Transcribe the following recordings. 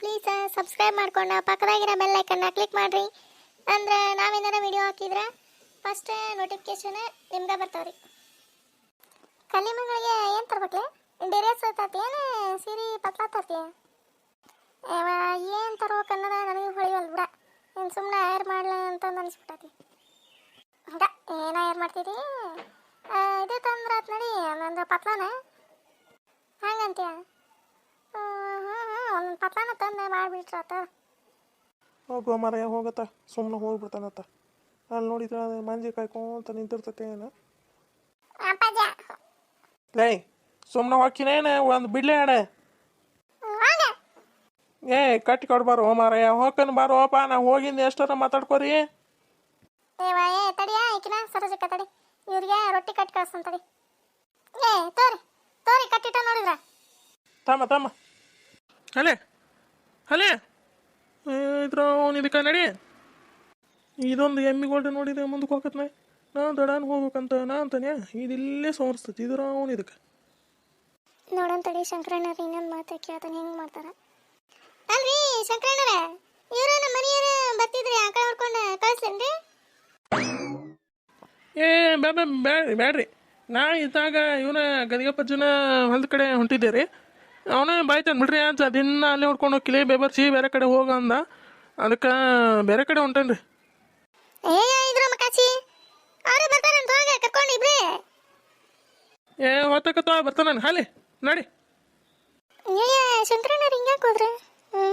Please subscribe ಮಾಡ್ಕೊಂಡು ಪಕ್ಕದಾಗಿರೋ bell ಐಕನ್ನ click ಮಾಡಿರಿ. ಅಂದ್ರೆ ನಾವೇನಾರ ವಿಡಿಯೋ ಹಾಕಿದ್ರೆ ಫಸ್ಟ್ ನೋಟಿಫಿಕೇಶನ್ ನಿಮ್ಗೆ ಬರ್ತಾವ್ರಿ. ಕಲಿಮಗಳಿಗೆ ಏನು ತರ್ಬೇಕ್ಲೆ? ಡ್ರೆಸ್ ತರ್ತಿ ಏನು, ಸೀರೆ ಪತ್ಲ ತರ್ತಿ ಏನು ತರ್ಬೇಕು ಅನ್ನೋದ ನನಗೆ ಹೊಳಿವಲ್ ಬಿಡ. ಏನು ಸುಮ್ಮನೆ ಏರ್ ಮಾಡಲ ಅಂತ ಅನಿಸ್ಬಿಟ್ಟತಿ. ಹಂಗ, ಏನು ಏರ್ ಮಾಡ್ತೀರಿ ಇದು ತಂದ್ರೆ ಆತ್ ನೋಡಿ, ನಂದು ಪತ್ಲಾನ ಹಂಗಂತೀಯ ಹ್ಞೂ ಹ್ಞೂ ಒಂದು ತಂದೆ ತಂದು ಹೋಗೋ ಹೋಗುವ ಮರ ಹೋಗತ್ತ. ಸುಮ್ಮನೆ ಹೋಗ್ಬಿಡ್ತಾನತ್ತ. ಅಲ್ಲಿ ನೋಡಿದ್ರೆ ಮಂಜಿ ಕಾಯ್ಕೊಂತ ನಿಂತಿರ್ತತೆ ಏನು? ಅಪ್ಪಾಜ ಲೇ ಸುಮ್ಮನೆ ಹೋಗ್ಕಿನೇನು ಒಂದು ಬಿಡ್ಲೆ ಹೋಗ. ಏ ಕಟ್ಟಿ ಕೊಡ್ಬಾರು ಮಾರಯ್ಯ ಹೋಗ್ಕನ್ ಅಪ್ಪ ನಾ ಹೋಗಿಂದ ಎಷ್ಟಾರ ಮಾತಾಡ್ಕೋರಿ? ಏವ ಏ ತಡಿಯಾ ಈಕಿನ ಸರಜಕ್ಕ ತಡಿ. ಇವ್ರಿಗೆ ರೊಟ್ಟಿ ಕಟ್ಟಿ ಕಳ್ಸನ್ ತಡಿ. ಏ ತೋರಿ ತೋರಿ ಕಟ್ಟಿಟ್ಟ ನೋಡಿದ್ರ? ತಮ್ಮ ತಮ್ಮ. ಅಲೇ. ಅಲೇ ಇದ್ರ ಅವ್ನು ಇದಕ್ಕೆ ನಡಿ. ಇದೊಂದು ಎಮ್ಮಿಗೋಲ್ಡ್ ನೋಡಿದೆ ಮುಂದಕ್ಕೆ ಹೋಗತ್ನ ನಾ ದಡಾನ್ ಹೋಗ್ಬೇಕಂತ ನಾ ಅಂತಾನೆ. ಇದಿಲ್ಲೇ ಸೋರಿಸ್ತೈತಿ ಇದ್ರ ಅವ್ನು ಇದಕ್ಕೆ. ನೋಡೋಣ ತಡಿ ಶಂಕರಣ್ಣರ ಇನ್ನೊಂದು ಮಾತು ಕೇಳ್ತಾನೆ ಹೆಂಗೆ ಮಾಡ್ತಾರ. ಅಲ್ರಿ ಶಂಕರಣ್ಣರ ಇವರ ನಮ್ಮ ಮನೆಯವ್ರ ಬರ್ತಿದ್ರಿ ಆಕಳ ಕಡೆ ಹೊಡ್ಕೊಂಡು ಕಳಿಸ್ಲೇನ್ರಿ? ಏ ಬ್ಯಾ ಬ್ಯಾ ಬ್ಯಾಡ್ರಿ ಬ್ಯಾಡ್ರಿ. ನಾ ಇದ್ದಾಗ ಇವನ ಗದಿಗಪ್ಪಜ್ಜನ ಹೊಲದ ಕಡೆ ಹೊಂಟಿದ್ದೆ ರೀ. ಅವನೇ ಬಾಯ್ತಾನೆ ಬಿಡ್ರಿ ಅಂತ ದಿನ ಅಲ್ಲಿ ಹೊಡ್ಕೊಂಡು ಹೋಗಿಲಿ ಬೇಬರ್ಸಿ ಬೇರೆ ಕಡೆ ಹೋಗ ಅಂದ. ಅದಕ್ಕೆ ಬೇರೆ ಕಡೆ ಹೊಂಟೇನ್ರಿ. ಏ ಇದ್ರ ಮಕಾಚಿ ಅವ್ರು ಬರ್ತಾರಂತ ಹೋಗ ಕರ್ಕೊಂಡು ಇಬ್ರಿ. ಏ ಹೊತ್ತಕತ್ತ ಬರ್ತಾನೆ ಹಾಲಿ ನಡಿ. ಏ ಶಂಕರಣ್ಣರ ಹಿಂಗೆ ಹೋದ್ರೆ? ಹ್ಞೂ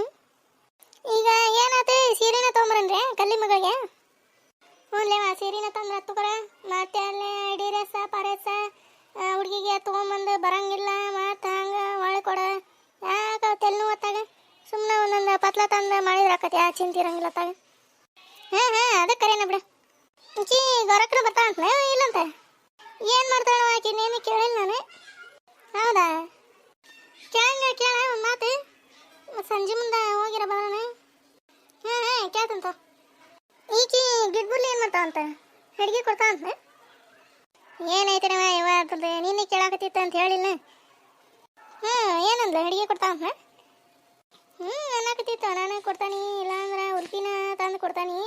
ಈಗ ಏನಾತ ಸೀರೆನ ತೊಗೊಂಬರನ್ರಿ ಕಲ್ಲಿ ಮಗಳಿಗೆ? ಹ್ಞೂಲೇವ ಸೀರೆನ ತಂದ್ರೆ ಹತ್ತು ಬರ ಮತ್ತೆ ಅಲ್ಲೇ ರಸ ಪರೆಸ ಹುಡುಗಿಗೆ ತೊಗೊಂಬಂದು ಬರಂಗಿಲ್ಲ, ಮತ್ತೆ ಹಂಗೆ ಒಳಗೆ ಕೊಡ. ಯಾಕೆ ತೆಲ್ಲು ಹೊತ್ತಾಗ ಸುಮ್ಮನೆ ಒಂದೊಂದು ಪತ್ಲ ತಂದು ಮಾಡಿದ್ರೆ ಆಕತಿ ಯಾ ಚಿಂತೆ ಇರಂಗಿಲ್ಲ ತಾಗ ಹಾಂ ಹಾಂ ಅದಕ್ಕೆ ಕರೆನ ಬಿಡು. ಈಕಿ ಗೊರಕಡೆ ಬರ್ತಾಳಂತ ಇಲ್ಲಂತ ಏನು ಮಾಡ್ತಾಳ ಆಕಿ? ನೇಮಿ ಕೇಳಿಲ್ಲ ನಾನು. ಹೌದಾ? ಕೇಳಂಗ, ಕೇಳ ಒಂದು ಮಾತು. ಸಂಜೆ ಮುಂದೆ ಹೋಗಿರ ಬರೋಣ ಹಾಂ ಹಾಂ ಕೇಳ್ತಂತ ಈಚಿ ಗಿಡ್ಬುಲ್ಲಿ ಏನು ಮಾಡ್ತಾವಂತ ಅಡುಗೆ ಕೊಡ್ತಾ ಅಂತ ಏನೈತೆ ನವ ಇವತ್ತದ ನಿನ್ನೆ ಕೇಳಾಕತ್ತಿತ್ತು ಅಂತ ಹೇಳಿಲ್ಲ. ಹ್ಞೂ, ಏನಂದ್ಲ? ಅಡುಗೆ ಕೊಡ್ತಾ ಅಂತ ಹ್ಞೂ, ಅನ್ನಕತ್ತಿತ್ತು. ನಾನು ಕೊಡ್ತಾನಿ ಇಲ್ಲಾಂದ್ರೆ ಉಲ್ಪಿನ ತಂದು ಕೊಡ್ತಾನಿ.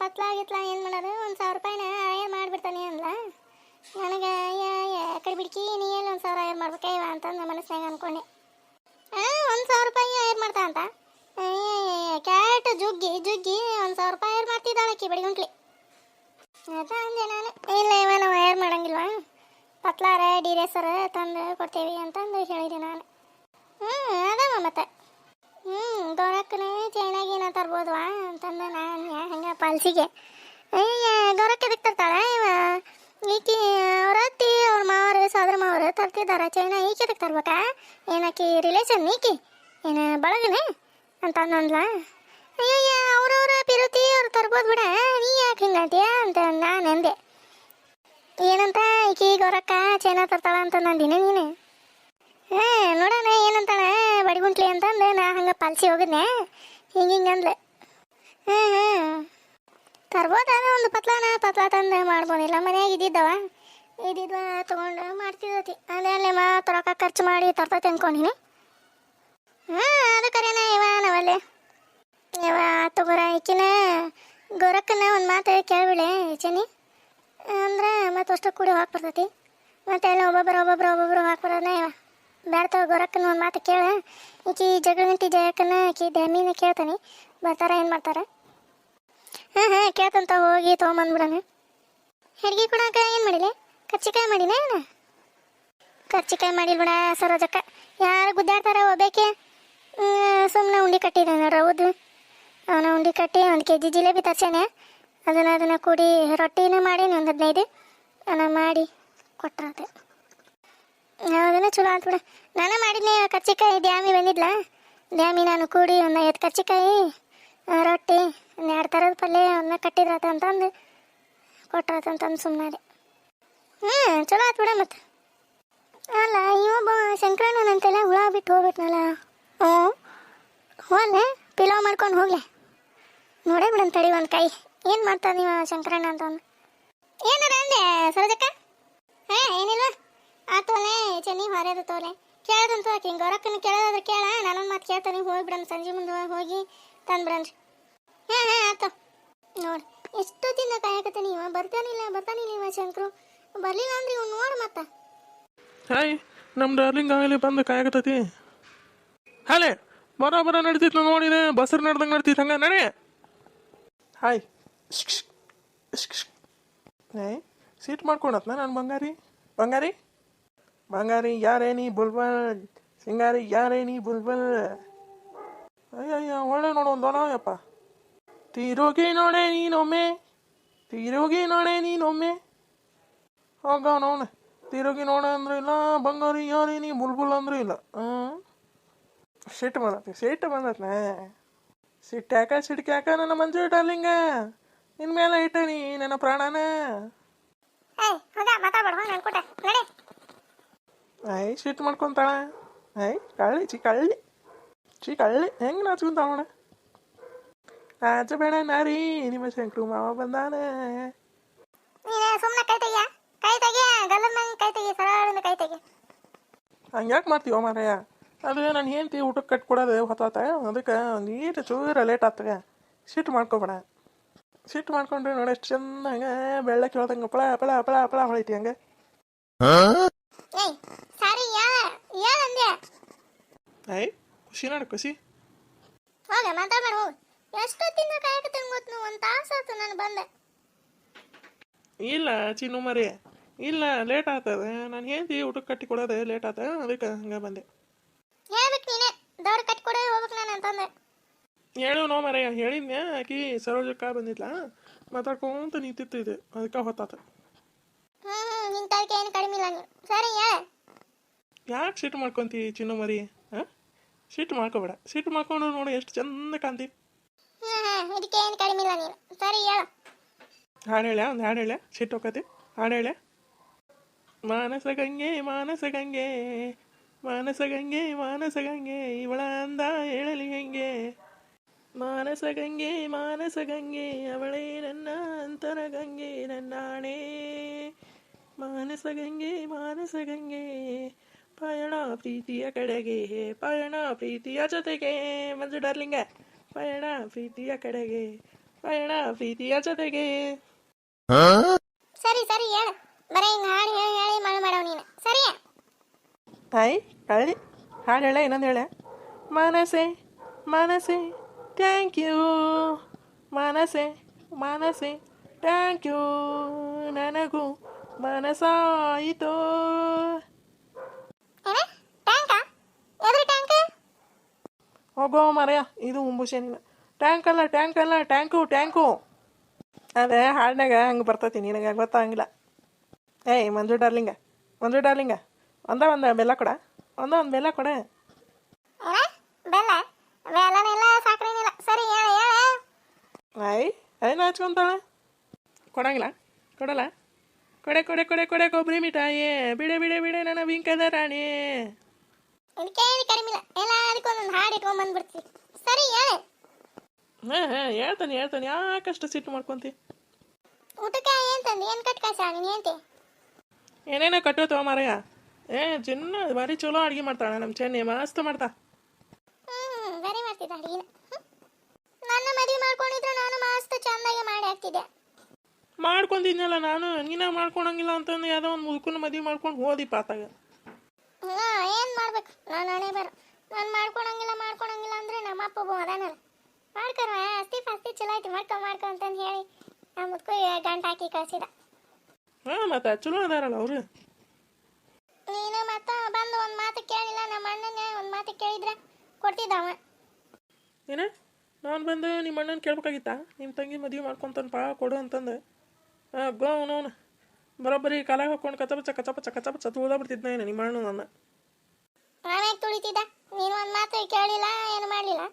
ಪತ್ಲ ಗಿತ್ಲ ಏನು ಮಾಡೋದು? ಒಂದು ಸಾವಿರ ರೂಪಾಯಿನ ಆಯರ್ ಮಾಡಿಬಿಡ್ತಾನೆ ಅಂದ್ಲ. ನನಗೆ ಕಡೆ ಬಿಡ್ಕಿ, ನೀ ಏನು ಒಂದು ಸಾವಿರ ಆಯರ್ ಮಾಡ್ಬೇಕಾಯ್ವ ಇವ ನಮ್ಮ ಮನಸ್ಸಿನಾಗ ಅನ್ಕೊಂಡೆ. ಹಾಂ ಒಂದು ಸಾವಿರ ರೂಪಾಯಿ ಆಯರ್ ಮಾಡ್ತಾ ಅಂತ? ಕ್ಯಾಟ್ ಜುಗ್ಗಿ ಜುಗ್ಗಿ, ಒಂದು ಸಾವಿರ ರೂಪಾಯಿ ಆಯರ್ ಮಾಡ್ತಿದ್ದಾಳೆ ಆಕಿ ಬಡಿಗುಂಟ್ಲಿ ಅದ ಅಂದೆ ನಾನು ಇಲ್ಲ ಇವ ನಾವು ಆಯರ್ ಮಾಡಂಗಿಲ್ವಾ ಪತ್ಲಾರ ಡಿರೇಸರ ತಂದು ಕೊಡ್ತೇವಿ ಅಂತಂದು ಹೇಳಿದೆ ನಾನು ಹ್ಞೂ ಅದಮ್ಮ ಮತ್ತೆ ಹ್ಞೂ ಗೌರಕ್ಕನೇ ಚೈನಾಗೇನ ತರ್ಬೋದ್ವಾ ಅಂತಂದು ನಾನು ಹಂಗೆ ಪಾಲ್ಸಿಗೆ ಅಯ್ಯ ಗೌರಕ್ಕೆ ಎದಕ್ಕೆ ತರ್ತಾಳೆ ಇವ ಈಕಿ ಅವ್ರ ಅತ್ತಿ ಅವ್ರ ಮಾವರು ಸೋದರ ಮಾವರು ತರ್ತಿದ್ದಾರೆ ಚೈನಾ ಈಕೆ ಎದಕ್ಕೆ ತರ್ಬೇಕಾ ಏನಕ್ಕಿ ರಿಲೇಷನ್ ಈಕಿ ಏನು ಬಳಗನೆ ಅಂತ ಅಂದ್ಲ ಅಯ್ಯಯ್ಯ, ಅವ್ರವ್ರ ಪಿರುತಿ ಅವ್ರು ತರ್ಬೋದು ಬಿಡ. ನೀ ಯಾಕೆ ಹಿಂಗಂತೀಯ ಅಂತ ನಾನು ಅಂದೆ. ಏನಂತ, ಈಕಿ ಗೌರಕ್ಕ ಚೇನಾ ತರ್ತಾಳ ಅಂತ ನಂದಿನ ನೀನು. ಹಾ ನೋಡೋಣ ಏನಂತಾಳ? ಬಡಿಗುಂಟ್ಲಿ ಅಂತಂದು, ನಾ ಹಂಗೆ ಪಾಲ್ಸಿ ಹೋಗಿದ್ನೆ. ಹಿಂಗೆ ಹಿಂಗೆ ಅಂದ್ಲೆ. ಹಾಂ ಹಾಂ. ತರ್ಬೋದಾದ ಒಂದು ಪತ್ಲಾನ? ಪತ್ಲ ತಂದು ಮಾಡ್ಬೋದಿಲ್ಲ ಮನ್ಯಾಗ ಇದ್ದಿದ್ದವ. ಇದ್ದಿದ್ವ ತೊಗೊಂಡು ಮಾಡ್ತಿದ್ದತಿ. ಅದೇ ಅಲ್ಲೇ ಮಾತು ರೊಕ್ಕ ಖರ್ಚು ಮಾಡಿ ತರ್ತೈತೆ ಅಂದ್ಕೊಂಡಿನಿ ಹಾಂ, ಅದು ಕರೆನ ಇವ ನಾವಲ್ಲೇ. ಇವ ತಗೋರ ಈಕಿನ. ಗೊರಕ್ಕನ ಒಂದು ಮಾತು ಕೇಳ್ಬಿಳೆ ಈಚೆನಿ. ಅಂದ್ರೆ ಮತ್ತೆ ಅಷ್ಟು ಕೂಡಿ ಹೋಗಿ ಬರ್ತೈತಿ. ಮತ್ತೆ ಎಲ್ಲ ಒಬ್ಬೊಬ್ಬರು ಒಬ್ಬೊಬ್ರು ಒಬ್ಬೊಬ್ಬರು ಹಾಕ್ಬರೋಣ ಇವ ಬೇಡ್ತಾವ ಗೊರಕ್ಕನ ಒಂದು ಮಾತು ಕೇಳ. ಈಕಿ ಜಗಳಂಟಿ ಜಯಕ್ಕನ ಈಕಿ ದೇಮಿನ ಕೇಳ್ತಾನೆ. ಬರ್ತಾರ, ಏನು ಮಾಡ್ತಾರೆ? ಹಾಂ ಹಾಂ ಕೇಳ್ತಂತ ಹೋಗಿ ತೊಗೊಂಬಂದ್ಬಿಡೋಣ. ಹೆಡ್ಗಿ ಕೊಡಕ್ಕೆ ಏನು ಮಾಡಿಲೆ? ಕರ್ಚಿಕಾಯಿ ಮಾಡಿನ ಏನು? ಕರ್ಚಿಕಾಯಿ ಮಾಡಿಲ್ ಬಿಡ, ಸರೋಜಕ್ಕ. ಯಾರು ಗುದ್ದಾಡ್ತಾರ ಒಬ್ಬೇಕೆ ಸುಮ್ಮನೆ ಉಂಡಿ ಕಟ್ಟಿದ್ದಾನೆ ರೌದು. ಅವನ ಉಂಡಿ ಕಟ್ಟಿ ಒಂದು ಕೆ ಜಿ ಜಿಲೇಬಿ ತರ್ಸೇನೆ. ಅದನ್ನು ಅದನ್ನು ಕೂಡಿ ರೊಟ್ಟಿನ ಮಾಡಿ ಒಂದು ಹದಿನೈದು. ಅದನ್ನು ಮಾಡಿ ಕೊಟ್ಟರಂತೆ ಅದನ್ನು ಚಲೋ ಬಿಡ. ನಾನೇ ಮಾಡಿದ್ನಿ ಕರ್ಚಿಕಾಯಿ ದ್ಯಾಮಿ ಬಂದಿದ್ಲ. ದ್ಯಾಮಿ ನಾನು ಕೂಡಿ ಒಂದು ಐದು ಕರ್ಚಿಕಾಯಿ ಆ, ರೊಟ್ಟಿ ಒಂದು ಎರಡು ಥರದ ಪಲ್ಯ ಅವನ್ನ ಕಟ್ಟಿದ್ರತ ಅಂತಂದು ಕೊಟ್ರತಂತಂದು ಸುಮ್ಮನೆ ಹ್ಞೂ ಚಲೋ ಆಯ್ತು ಬಿಡ ಮತ್ತೆ ಅಲ್ಲ ಇವೊಬ್ಬ ಶಂಕರಣ್ಣನಂತೆಲ್ಲ ಹುಳ ಬಿಟ್ಟು ಹೋಗ್ಬಿಟ್ನಲ್ಲ. ಹ್ಞೂ ಹೋಗ್ಲೆ ಪಿಲೋ ಮಾಡ್ಕೊಂಡು ಹೋಗ್ಲೆ. ನೋಡೇ ಬಿಡನ್ ತಡಿ ಒಂದು ಕೈ. ಏನು ಮಾಡ್ತಾ ನೀವು ಶಂಕರಣ್ಣ ಅಂತಂದು ಏನಾರ ಅಂದೆ, ಸರೋಜಕ್ಕ? ಹಾಂ ಏನಿಲ್ಲ. ಆ ತೋಲೆ, ಚೆನ್ನಿ ಹೊರದು ತೋಲೆ. ಕೇಳ್ದಂತ ಆಕಿ ಹಿಂಗೆ ರೊಕ್ಕನ ಕೇಳೋದಾದ್ರೆ ಕೇಳ, ನಾನೊಂದು ಮಾತು ಕೇಳ್ತಾನೆ. ಹೋಗ್ಬಿಡಣ ಸಂಜೆ ಮುಂದೆ ಹೋಗಿ ತಂದ್ಬಿಡನ್ರಿ ಹಾಂ ಹಾಂ, ಆತ. ನೋಡಿ ಎಷ್ಟೊತ್ತಿಂದ ಕಾಯಕತ್ತೀನಿ ಇವ. ಬರ್ತಾನಿಲ್ಲ ಬರ್ತಾನಿಲ್ಲ ಇವ ಶಂಕರು. ಬರ್ಲಿಲ್ಲ ಅಂದ್ರೆ ಇವ್ ನೋಡಿ ಮತ್ತ. ಹಾಯ್ ನಮ್ಮ ಡಾರ್ಲಿಂಗ್ ಆಗಲಿ ಬಂದು ಕಾಯಕತ್ತೈತಿ ಹಾಲೆ ಬರೋ ಬರೋ ನಡೀತಿತ್ತು ನೋಡಿದೆ. ಬಸ್ರು ನಡ್ದಂಗೆ ನಡ್ತಿತ್ತು ಹಂಗೆ ನಡೆ. ಹಾಯ್ ಏ, ಸೀಟ್ ಮಾಡ್ಕೊಳತ್ನ ನಾನು ಬಂಗಾರಿ? ಬಂಗಾರಿ? ಬಂಗಾರಿ ಯಾರೇನಿ ಬುಲ್ಬಲ್, ಸಿಂಗಾರಿ ಯಾರೇನಿ ಬುಲ್ಬಲ್. ಅಯ್ಯಯ್ಯ, ಒಳ್ಳೆ ನೋಡು ಒಂದು ಯಪ್ಪ ತಿರುಗಿ ನೋಡೆ ನೀನೊಮ್ಮೆ, ತಿರುಗಿ ನೋಡೆ ನೀನೊಮ್ಮೆ. ಹೋಗ ನೋಡ, ತಿರುಗಿ ನೋಡ ಅಂದ್ರೆ ಇಲ್ಲ, ಬಂಗಾರಿ ಯಾರೇನಿ ಬುಲ್ಬುಲ್ ಅಂದ್ರೆ ಇಲ್ಲ. ಹಾಂ ಸೀಟ್ ಬಂದತ್ತೆ ಸೀಟ್ ಬಂದತ್ನ. ಸಿಟ್ಟು ಸಿಡ್ಕ್ಯಾಕ ನನ್ನ ಮಂಜು ಡಾರ್ಲಿಂಗ. ನಿನ್ನ ಮೇಲೆ ಇಟ್ಟನಿ ನನ್ನ ಪ್ರಾಣನ. ನನ್ ಐ ಸಿಟ್ಟು ಮಾಡ್ಕೊಂತಾಳ. ಐ ಕಳ್ಳಿ ಚಿ ಕಳ್ಳಿ. ಚಿ ಕಳ್ಳಿ. ಹೆಂಗೆ ನಾಚ್ಕೊಂತಾಳ ನಾಚ ಬೇಡ ನಾರಿ ನಿಮ್ಮ ಶಂಕರು ಮಾವ ಬಂದಾನ. ನೀನೇ ಸುಮ್ಮನೆ ಕೈ ತೆಗಿಯ. ಕೈ ತೆಗಿಯ ಗಲ್ಲದ ಕೈ ತೆಗಿ ಸರಳಿಂದ ಕೈ ತೆಗಿ. ಹಂಗೆ ಯಾಕೆ ಮಾಡ್ತೀವ ಮಾರಾಯ? ಅದು ನನ್ನ ಹೆಂಡ್ತಿ ಊಟಕ್ಕೆ ಕಟ್ಕೊಡೋದು ಹೊತ್ತಾತ. ಅದಕ್ಕೆ ನೀರು ಚೂರ ಲೇಟ್ ಆಗ್ತದೆ ಸಿಟ್ಟು ಮಾಡ್ಕೊಬೇಡ. ಸಿಟ್ಟು ಮಾಡ್ಕೊಂಡ್ರೆ ನೋಡಿ ಎಷ್ಟು ಚಂದ ಹಂಗೆ ಬೆಳ್ಳ ಕೇಳ್ದಂಗೆ ಪಳ ಪಳ ಪಳ ಪಳ ಹೊಳಿತಿ ಹಂಗೆ. ಐ ಖುಷಿ ನೋಡು ಖುಷಿ. ಹೋಗ ಮಾತಾಡ್ಬೇಡ ಹೋಗು. ಎಷ್ಟೊತ್ತಿಂದ ಕಾಯಕತ್ತೀನಿ ಗೊತ್ತು ನೀವು? ಒಂದು ತಾಸು ಆಯ್ತು ನಾನು ಬಂದೆ. ಇಲ್ಲ ಚಿನ್ನು ಮರಿ. ಇಲ್ಲ ಲೇಟ್ ಆಗ್ತದೆ ನಾನು ಹೆಂಡ್ತಿ ಊಟಕ್ಕೆ ಕಟ್ಟಿ ಕೊಡೋದು ಲೇಟ್ ಆತ. ಅದಕ್ಕೆ ಹಂಗೆ ಬಂದೆ. ಹೇಳ್ಬೇಕು ನೀನೆ. ದೌಡ್ ಕಟ್ಕೊಡೇ ಹೋಗ್ಬೇಕು ನಾನು ಅಂತಂದೆ. ಹೇಳು ನೋ ಮರೆಯ ಹೇಳಿದ್ನೆ ಆಕಿ ಸರೋಜಕ್ಕ ಬಂದಿದ್ಲ? ಮಾತಾಡ್ಕೊಂತ ನಿಂತಿತ್ತು ಇದು. ಅದಕ್ಕೆ ಹೊತ್ತಾತ. ಹ್ಮ್ ತರಕೆ ಏನು ಕಡಿಮೆ ಇಲ್ಲ ನೀನು. ಸರಿ ಹೇಳ. ಯಾಕೆ ಸಿಟ್ಟು ಮಾಡ್ಕೊಂತಿ ಚಿನ್ನು ಮರಿ ಹಾಂ? ಸಿಟ್ಟು ಮಾಡ್ಕೋಬೇಡ. ಸಿಟ್ಟು ಮಾಡ್ಕೊಂಡು ನೋಡು ಎಷ್ಟು ಚಂದ ಕಾಂತಿ ಹ್ಮ್ ಇದಕ್ಕೆ ಏನು ಕಡಿಮೆ ಇಲ್ಲ ನೀನು. ಸರಿ ಹೇಳು. ಹಾಡು ಹೇಳ್ಯಾ ಒಂದು ಹಾಡು ಹೇಳ್ಯಾ ಸಿಟ್ಟು ಹೋಗತಿ ಹಾಡು ಹೇಳ್ಯಾ ಮಾನಸ ಗಂಗೆ ಮಾನಸ ಗಂಗೆ ಮಾನಸ ಗಂಗೆ ಮಾನಸ ಗಂಗೆ ಇವಳ ಅಂದ ಹೇಳಲಿ ಹೆಂಗೆ? ಮಾನಸ ಗಂಗೆ ಮಾನಸ ಗಂಗೆ ಅವಳೇ ನನ್ನ ಅಂತರ ಗಂಗೆ ನನ್ನಾಣೆ. ಮಾನಸ ಗಂಗೆ ಮಾನಸ ಗಂಗೆ ಪಯಣ ಪ್ರೀತಿಯ ಕಡೆಗೆ ಪಯಣ ಪ್ರೀತಿಯ ಜೊತೆಗೆ. ಮಂಜು ಡಾರ್ಲಿಂಗ ಪಯಣ ಪ್ರೀತಿಯ ಕಡೆಗೆ ಪಯಣ ಪ್ರೀತಿಯ ಜೊತೆಗೆ. ಸರಿ ಸರಿ ಹೇಳು. ಬರೀ ಹಿಂಗೆ ಹಾಡು ಹೇಳಿ ಹೇಳಿ ಮಳೆ ಮಾಡವ್ ನೀನು. ಸರಿ ತಾಯಿ ಕಳ್ಳಿ ಹಾಡು ಹೇಳ ಇನ್ನೊಂದು ಹೇಳ. ಮನಸೆ ಮನಸೆ ಥ್ಯಾಂಕ್ ಯು ಮನಸೆ ಮನಸೆ ಥ್ಯಾಂಕ್ ಯು ನನಗೂ ಮನಸಾಯಿತು ಟ್ಯಾಂಕ್ ಹೋಗೋ ಮರೆಯ ಇದು ಮುಂಬುಷೇನಿಲ್ಲ ಟ್ಯಾಂಕ್ ಅಲ್ಲ ಟ್ಯಾಂಕ್ ಅಲ್ಲ ಟ್ಯಾಂಕು ಟ್ಯಾಂಕು ಅದೇ ಹಾಡಿನಾಗ ಹಂಗೆ ಬರ್ತೈತಿ ನಿನಗೆ ಗೊತ್ತಾಗಂಗಿಲ್ಲ. ಏಯ್ ಮಂಜು ಡಾರ್ಲಿಂಗ ಮಂಜು ಡಾರ್ಲಿಂಗ. ಒಂದ ಒಂದು ಬೆಲ್ಲ ಕೊಡ. ಒಂದ ಒಂದು ಬೆಲ್ಲ ಕೊಡ. ಬೆಲ್ಲ? ಬೆಲ್ಲನಿಲ್ಲ ಸಕ್ಕರೆನಿಲ್ಲ ಸರಿ ಹೇಳ ಹೇಳ. ಆಯ್ ಐನ ಹಚ್ಕೊಂತಾಳೆ? ಕೊಡಂಗಿಲ್ಲ. ಕೊಡಲ್ಲ? ಕೊಡೆ ಕೊಡೆ ಕೊಡೆ ಕೊಡೆ ಕೊಬ್ಬರಿ ಮಿಠಾಯಿ. ಬಿಡೆ ಬಿಡೆ ಬಿಡೆ ನನ್ನ ಬಿಂಕದ ರಾಣಿ. ಇದಕ್ಕೆ ಏನು ಕಡಿಮೆ ಇಲ್ಲ. ಎಲ್ಲ ಅದಕ್ಕೆ ಒಂದೊಂದು ಹಾಡು ಇಟ್ಕೊಂಡ್ ಬಂದ್ಬಿಡ್ತೀವಿ ಸರಿ ಹೇಳ. ಹಾಂ ಹಾಂ ಹೇಳ್ತಾನೆ ಹೇಳ್ತಾನೆ. ಯಾಕಷ್ಟು ಸಿಟ್ಟು ಮಾಡ್ಕೊಂತಿ? ಊಟಕ್ಕೆ ಏನು ತಂದು? ಏನು ನೀನು ಹೇಳ್ತಿ? ಏನೇನೋ ಕಟ್ಟೋತವ ಮಾರಯ್ಯ ಏ ಚಿನ್ನ ಬಾರಿ ಚಲೋ ಅಡಿಗೆ ಮಾಡ್ತಾಳೆ ನಮ್ಮ ಚೆನ್ನಿ ಮಸ್ತ್ ಮಾಡ್ತಾ. ಹ್ಮ್ ಬರೀ ಮಾಡ್ತಿದ್ದ ಅಡಿಗೆ ನನ್ನ ಮದುವೆ ಮಾಡ್ಕೊಂಡಿದ್ರು ನಾನು ಮಸ್ತ್ ಚೆನ್ನಾಗಿ ಮಾಡಿ ಹಾಕ್ತಿದ್ದೆ. ಮಾಡ್ಕೊಂಡಿದ್ನಲ್ಲ ನಾನು ನಿನ್ನ ಮಾಡ್ಕೊಳಂಗಿಲ್ಲ ಅಂತಂದು ಯಾವುದೋ ಒಂದು ಮುದುಕನ ಮದುವೆ ಮಾಡ್ಕೊಂಡು ಹೋದಿ ಪಾತಾಗ. ಹಾ ಏನು ಮಾಡ್ಬೇಕು? ನಾನು ಹಣೆ ಬರ ನಾನು ಮಾಡ್ಕೊಳಂಗಿಲ್ಲ ಮಾಡ್ಕೊಳಂಗಿಲ್ಲ ಅಂದ್ರೆ ನಮ್ಮ ಅಪ್ಪ ಒಬ್ಬ ಅದಾನಲ್ಲ. ಅಷ್ಟೇ ಅಸ್ತಿ ಫಸ್ತಿ ಚಲೋ ಐತಿ ಮಾಡ್ಕೊ ಮಾಡ್ಕೊ ಅಂತಂದು ಹೇಳಿ ಆ ಮುದ್ಕು ಗಂಟು ಹಾಕಿ ಕಳ್ಸಿದ. ಹಾಂ ಮತ್ತೆ ಚಲೋ ಅದಾರಲ್ಲ ಅವರು. ನೀನು ಮತ್ತ ಬಂದು ಒಂದು ಮಾತು ಕೇಳಿಲ್ಲ ನಮ್ಮ ಅಣ್ಣನ ಒಂದು ಮಾತು ಕೇಳಿದ್ರೆ ಕೊಟ್ಟಿದ್ದಾವ ಏನ? ನಾನು ಬಂದು ನಿಮ್ಮ ಅಣ್ಣನ ಕೇಳ್ಬೇಕಾಗಿತ್ತ? ನಿಮ್ಮ ತಂಗಿ ಮದುವೆ ಮಾಡ್ಕೊಂತಾನೆ ಪಾ ಕೊಡು ಅಂತಂದು. ಹಾಂ ಗೋ ಅವನವನು ಬರೋಬ್ಬರಿ ಕಾಲಾಗ ಹಾಕೊಂಡು ಕಚಪಚ ಕಚಪಚ ಕಚಪಚ ತುಳ್ದ ಬಿಡ್ತಿದ್ನ ಏನು ನಿಮ್ಮ ಅಣ್ಣ ನನ್ನ? ನಾವ್ಯಾಕೆ ತುಳಿತಿದ್ದ? ನೀನು ಒಂದು ಮಾತು ಕೇಳಿಲ್ಲ ಏನು ಮಾಡಲಿಲ್ಲ?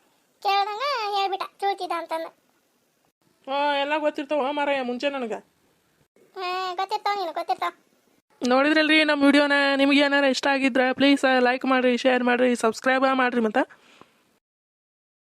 ಕೇಳ್ದಂಗ ಹೇಳ್ಬಿಟ್ಟ ತುಳಿತಿದ್ದ ಅಂತಂದ. ಹಾಂ ಎಲ್ಲ ಗೊತ್ತಿರ್ತಾವ ಮಾರಾಯ ಮುಂಚೆ ನನಗೆ. ಹಾಂ ಗೊತ್ತಿರ್ತಾವ ನೀನು ಗೊತ್ತಿರ್ತಾವ. ನೋಡಿದ್ರಲ್ರಿ ನಮ್ಮ ವಿಡಿಯೋನ? ನಿಮ್ಗೆ ಏನಾರ ಇಷ್ಟ ಆಗಿದ್ರೆ ಪ್ಲೀಸ್ ಲೈಕ್ ಮಾಡಿರಿ ಶೇರ್ ಮಾಡಿರಿ ಸಬ್ಸ್ಕ್ರೈಬ್ ಮಾಡಿರಿ ಮತ್ತು